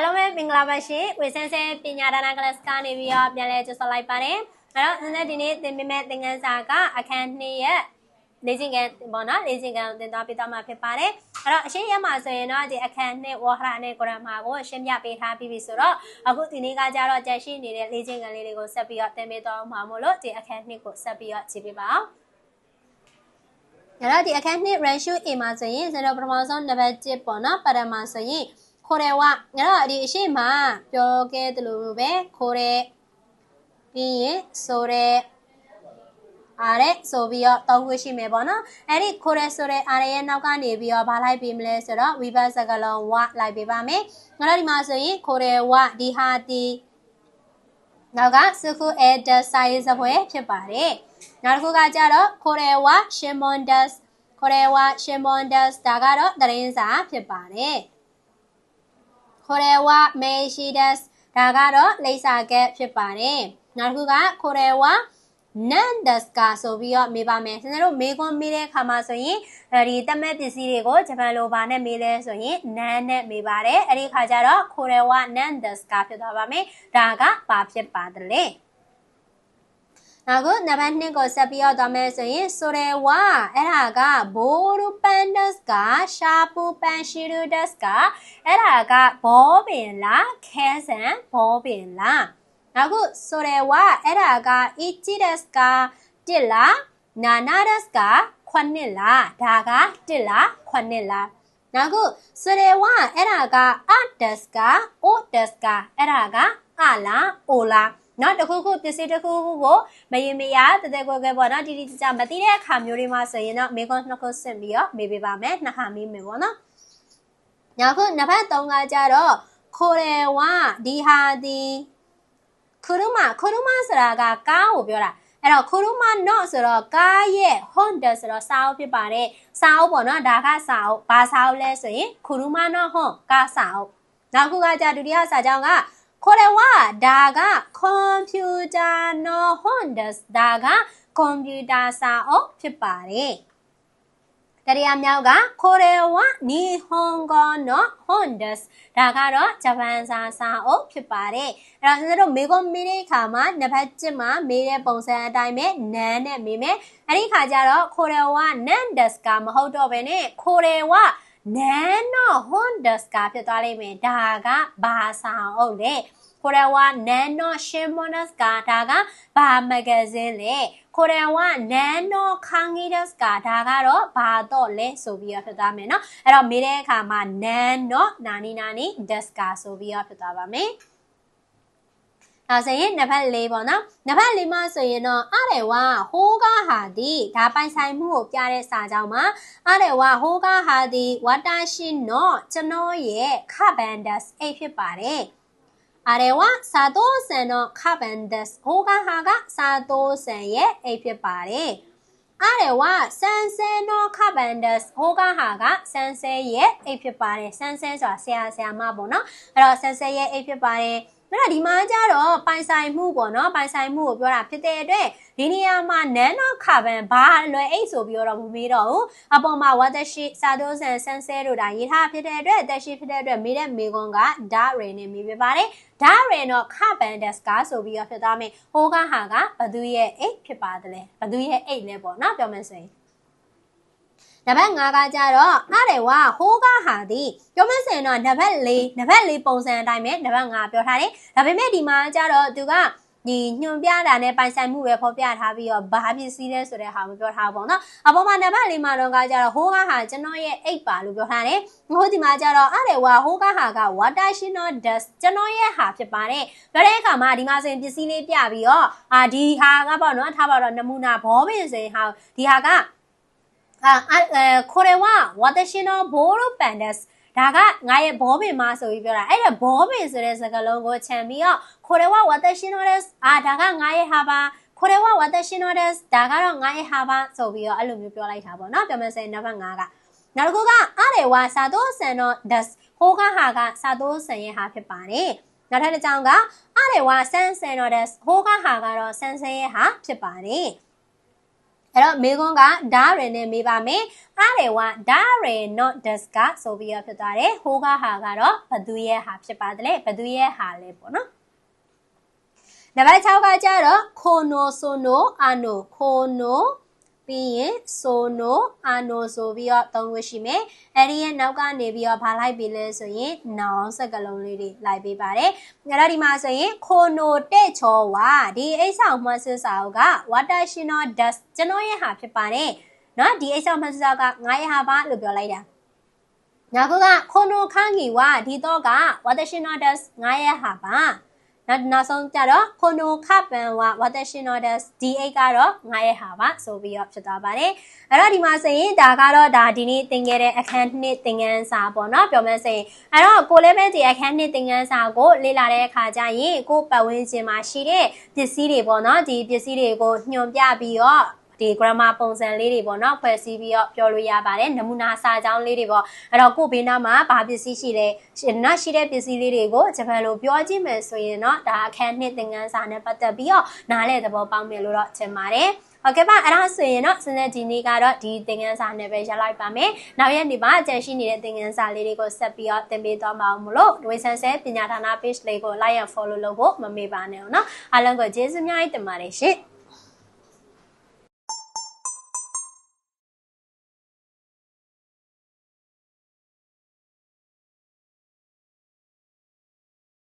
အားလုံးပဲမင်္ဂလာပါရှင်ဝေဆန်းဆန်းပညာဒါန class ကနေပြီးတော့ပြန်လဲကြိုဆိုလိုက်ပါတယ်အဲ့တော့ဒီနေ့ဒီနေ့သင်ပေးမယ့်သင်ခန်းစာကအခန်း2ရဲ့လေ့ကျင့်ခန်းပေါ့နော်လေ့ကျင့်ခန်းကိုသင်သွားပေးသွားမှာဖြစ်ပါတယ်အဲ့တော့အရှင်းရမှာဆိုရင်တော့ဒီအခန်း2ဝါဟရနဲ့ကုရမာကိုရှင်းပြပေးထားပြီးပြီဆိုတော့အခုဒီနေ့ကကြတော့ကြက်ရှိနေတဲ့လေ့ကျင့်ခန်းလေးတွေကိုဆက်ပြီးတော့သင်ပေးသွားမှာမို့လို့ဒီအခန်း2ကိုဆက်ပြီးတော့ကြည့်ပေးပါအောင်အဲ့တော့ဒီအခန်း2 ratio A မှာဆိုရင်ကျွန်တော်ပထမဆုံးနံပါတ်1ပေါ့နော်ပါရမဆိုရင် ခိုးတယ်ဝအဲ့တော့ဒီအရှိမပြောခဲ့သလိုပဲခိုးတယ်ပြီးရင်ဆိုတဲ့အားတဲ့ဆိုပြီးတော့တောင်းခွင့်ရှိမယ်ပေါ့နော်အဲ့ဒီခိုးရဲဆိုတဲ့အားရဲ့နောက်ကနေပြီးတော့ဘာလိုက်ပေးမလဲဆိုတော့ဝိဘတ်စကလုံးဝလိုက်ပေးပါမယ်ငါတို့ဒီမှာဆိုရင်ခိုးရဲဝဒီဟာတီနောက်ကစုခုအဲဒက်ဆိုင်စပွဲဖြစ်ပါတယ်နောက်တစ်ခုကကြတော့ခိုးရဲဝရှင်မွန်ဒက်ခိုးရဲဝရှင်မွန်ဒက်ဒါကတော့သတင်းစာဖြစ်ပါတယ် ခိုးရဲဝမေရှိဒက်ဒါကတော့လိပ်စာကက်ဖြစ်ပါတယ်နောက်တစ်ခုကခိုးရဲဝနန်ဒက်စကာဆိုပြီးတော့မေးပါမယ်။ကျွန်တော်တို့မေးခွန်းမေးတဲ့အခါမှာဆိုရင်ဒီတမက်ပစ္စည်းတွေကိုဂျပန်လိုဘာနဲ့မေးလဲဆိုရင်နန်နဲ့မေးပါတယ်။အဲ့ဒီခါကျတော့ခိုရဲဝနန်ဒက်စကာဖြစ်သွားပါမယ်။ဒါကဘာဖြစ်ပါတယ်လဲ။ နောက်ခုနံပါတ်2ကိုဆက်ပြီးတော့သွားမယ်ဆိုရင်ဆိုရဲဝအဲ့ဒါကဘိုရူပန်ဒက်စကရှာပူပန်ရှိရူဒက်စကအဲ့ဒါကဘောပင်လားခဲဆန်ဘောပင်လားနောက်ခုဆိုရဲဝအဲ့ဒါကအီချီဒက်စကတစ်လားနာနာဒက်စကခွနှစ်လားဒါကတစ်လားခွနှစ်လားနောက်ခုဆိုရဲဝအဲ့ဒါကအဒက်စကအိုဒက်စကအဲ့ဒါကအလားအိုလား နော်တခုခုပစ္စည်းတခုခုကိုမရင်မရတသက်ကွယ်ကွယ်ပေါ့နော်တိတိကျကျမသိတဲ့အခါမျိုးတွေမှာဆိုရင်တော့မေကွန်နှစ်ခုဆင့်ပြီးတော့မေးပေးပါမယ်နှစ်ခါမေးမယ်ပေါ့နော်နောက်ခုနံပါတ်3ကကြတော့ခိုရဲဝဒီဟာဒီခရုမခရုမဆိုတာကကားကိုပြောတာအဲ့တော့ခရုမ not ဆိုတော့ကားရဲ့ Honda ဆိုတော့စာအုပ်ဖြစ်ပါတယ်စာအုပ်ပေါ့နော်ဒါကစာအုပ်ဘာစာအုပ်လဲဆိုရင်ခရုမ not hon ကားစာအုပ်နောက်ခုကကြဒုတိယစာကြောင်းက ခေါ်တယ်ဝဒါကကွန်ပျူတာ no Honda ဒါကကွန်ပျူတာစာအုပ်ဖြစ်ပါတယ်တရိယာမြောက်ကခိုရဲဝနီဟွန်ဂေါနော်ဟွန်ဒက်ဒါကတော့ဂျပန်စာစာအုပ်ဖြစ်ပါတယ်အဲ့တော့ကျွန်တော်တို့မေကွန်မေးတဲ့အခါမှာနံပါတ်7မှာမေးတဲ့ပုံစံအတိုင်းပဲနန်းနဲ့မေးမယ်အဲ့ဒီခါကျတော့ခိုရဲဝနန်ဒက်စကမဟုတ်တော့ဘဲနဲ့ခိုရဲဝ နန်းနော်ဟွန်ဒက်စကဖြစ်သွားလိမ့်မယ်ဒါကဘာစာအုပ်လဲကိုရဝနန်နိုရှင်မနစ်ကဒါကဘာမဂဇင်းလဲကိုရဝနန်နိုခန်းကြီးဒက်ကဒါကတော့ဘာတော့လဲဆိုပြီးတော့ဖြစ်သွားမယ်နော်အဲ့တော့မေးတဲ့အခါမှာနန်နိုနာနီနာနီဒက်ကာဆိုပြီးတော့ဖြစ်သွားပါမယ် ဒါဆိုရင်နံပါတ်၄ပေါ့နော်နံပါတ်၄မှာဆိုရင်တော့အရဲဝါဟိုးကားဟာဒီဒါပိုင်ဆိုင်မှုကိုပြတဲ့စာကြောင်းမှာအရဲဝါဟိုးကားဟာဒီဝါတာရှင်တော့ကျွန်တော်ရဲ့ခဗန်ဒတ်အိတ်ဖြစ်ပါတယ်အရဲဝါစာတိုးဆန်တော့ခဗန်ဒတ်ဟိုးကားဟာကစာတိုးဆန်ရဲ့အိတ်ဖြစ်ပါတယ်အားရဝဆန်ဆဲနောခဗန်ဒတ်ဟိုကားဟာကဆန်ဆဲရဲ့အိတ်ဖြစ်ပါတယ်ဆန်ဆဲဆိုတာဆရာဆရာမပေါ့နော်အဲ့တော့ဆန်ဆဲရဲ့အိတ်ဖြစ်ပါတယ် အဲ့တော့ဒီမှာကျတော့ပိုင်ဆိုင်မှုပေါ့နော်ပိုင်ဆိုင်မှုကိုပြောတာဖြစ်တဲ့အတွက်ဒီနေရာမှာနန်းတော့ခါပန်ဘာလွယ်အိတ်ဆိုပြီးတော့မမေးတော့ဘူးအပေါ်မှာဝါသက်ရှိစာတိုးဆန်ဆန်းဆဲတို့ဒါရေးထားဖြစ်တဲ့အတွက်တက်ရှိဖြစ်တဲ့အတွက်မေးတဲ့မေကွန်ကဒါရေနဲ့မေးပြပါတယ်ဒါရေတော့ခပန်ဒက်စကာဆိုပြီးတော့ဖြစ်သွားမယ်ဟိုးကဟာကဘသူရဲ့အိတ်ဖြစ်ပါတယ်လဲဘသူရဲ့အိတ်လဲပေါ့နော်ပြောမယ်ဆိုရင် နံပါတ်5ကကြတော့အားတယ်ဝဟိုးကဟာဒီပြောမစင်တော့နံပါတ်4နံပါတ်4ပုံစံအတိုင်းပဲနံပါတ်5ပြောထားတယ်ဒါပေမဲ့ဒီမှာကြတော့သူကဒီညွန်ပြတာနဲ့ပိုင်ဆိုင်မှုပဲဖော်ပြထားပြီးတော့ဘာပစ္စည်းလဲဆိုတဲ့ဟာကိုပြောထားပါတော့နော်အပေါ်မှာနံပါတ်လေးမှာတော့ကကြတော့ဟိုးကားဟာကျွန်တော်ရဲ့အိတ်ပါလို့ပြောထားတယ်ဟိုဒီမှာကြတော့အဲ့လေဝါဟိုးကားဟာက water shino dust ကျွန်တော်ရဲ့ဟာဖြစ်ပါတယ်ပြောတဲ့အခါမှာဒီမှာဆိုရင်ပစ္စည်းလေးပြပြီးတော့အာဒီဟာကပေါ့နော်ထားပါတော့နမူနာဘောပင်ဆိုရင်ဟာဒီဟာကအာ これは私のボールペンですဒါကငါရဲ့ဘောပင်မဆိုပြီးပြောတာအဲ့ဒါဘောပင်ဆိုတဲ့စကားလုံးကိုခြံပြီးတော့これは私のですအာဒါကငါရဲ့ဟာပါこれは私のですဒါကတော့ငါရဲ့ဟာပါဆိုပြီးတော့အဲ့လိုမျိုးပြောလိုက်တာပေါ့နော်ပြောမယ်ဆိုရင်နံပါတ်5ကနောက်တစ်ခုကအားလေဝါစာတိုးဆန်တော့ das ဟိုကဟာကစာတိုးဆန်ရဲ့ဟာဖြစ်ပါတယ်နောက်ထပ်တစ်ကြောင်းကအားလေဝါဆန်ဆန်တော့ das ဟိုကဟာကတော့ဆန်ဆန်ရဲ့ဟာဖြစ်ပါတယ် အဲ့တော့မေခွန်းကဒါရယ်နဲ့မေးပါမယ်အားတယ်ဝဒါရယ် not does ကဆိုပြီးတော့ဖြစ်သွားတယ်ဟိုးကဟာကတော့ဘသူရဲ့ဟာဖြစ်ပါတယ်ဘသူရဲ့ဟာလဲပေါ့နော်နံပါတ်6ကကြတော့ခိုနိုဆိုနိုအာနိုခိုနို ပြီးရင်ဆိုနိုအာနိုဆိုပြီးတော့သုံးလို့ရှိမယ်အဲ့ဒီရဲ့နောက်ကနေပြီးတော့ဘာလိုက်ပြီလဲဆိုရင်နောင်စက်ကလုံးလေးတွေလိုက်ပေးပါတယ်အဲ့တော့ဒီမှာဆိုရင်ခိုနိုတဲ့ချောဝါဒီအိတ်ဆောင်မှတ်စစ်စာအုပ်က water shino dust ကျွန်တော်ရဲ့ဟာဖြစ်ပါတယ်နော်ဒီအိတ်ဆောင်မှတ်စစ်စာကငါရဲ့ဟာပါလို့ပြောလိုက်တာညာကခိုနိုခန်းကြီးဝါဒီတော့က water shino dust ငါရဲ့ဟာပါ နောက်နောက်ဆုံးကြတော့ခိုနိုခပန်ဝဝါတရှင်နော်ဒက် D8 ကတော့ငါရဲ့ဟာပါဆိုပြီးတော့ဖြစ်သွားပါတယ်အဲ့တော့ဒီမှာဆိုရင်ဒါကတော့ဒါဒီနေ့သင်ခဲ့တဲ့အခန်းနှစ်သင်ခန်းစာပေါ့နော်ပြောမယ်ဆိုရင်အဲ့တော့ကိုလည်းပဲဒီအခန်းနှစ်သင်ခန်းစာကိုလေ့လာတဲ့အခါကျရင်ကိုပတ်ဝန်းကျင်မှာရှိတဲ့ပစ္စည်းတွေပေါ့နော်ဒီပစ္စည်းတွေကိုညွှန်ပြပြီးတော့ ဒီ grammar ပုံစံလေးတွေပေါ့နော်ဖွဲ့စည်းပြီးတော့ပြောလို့ရပါတယ်နမူနာစာကြောင်းလေးတွေပေါ့အဲ့တော့ကိုဘေးနားမှာဘာပစ္စည်းရှိလဲနော်ရှိတဲ့ပစ္စည်းလေးတွေကိုဂျပန်လိုပြောကြည့်မယ်ဆိုရင်တော့ဒါအခန်းနှစ်သင်ခန်းစာနဲ့ပတ်သက်ပြီးတော့နားလည်သဘောပေါက်မယ်လို့တော့ထင်ပါတယ်ဟုတ်ကဲ့ပါအဲ့ဒါဆိုရင်တော့စနေဒီနေ့ကတော့ဒီသင်ခန်းစာနဲ့ပဲရလိုက်ပါမယ်။နောက်ရက်နေ့မှာကြန့်ရှိနေတဲ့သင်ခန်းစာလေးတွေကိုဆက်ပြီးတော့သင်ပေးသွားမှာအောင်မလို့ဒွေဆန်ဆဲပညာဌာန page လေးကို like and follow လုပ်ဖို့မမေ့ပါနဲ့နော်။အားလုံးကိုကျေးဇူးများတင်ပါတယ်ရှင်။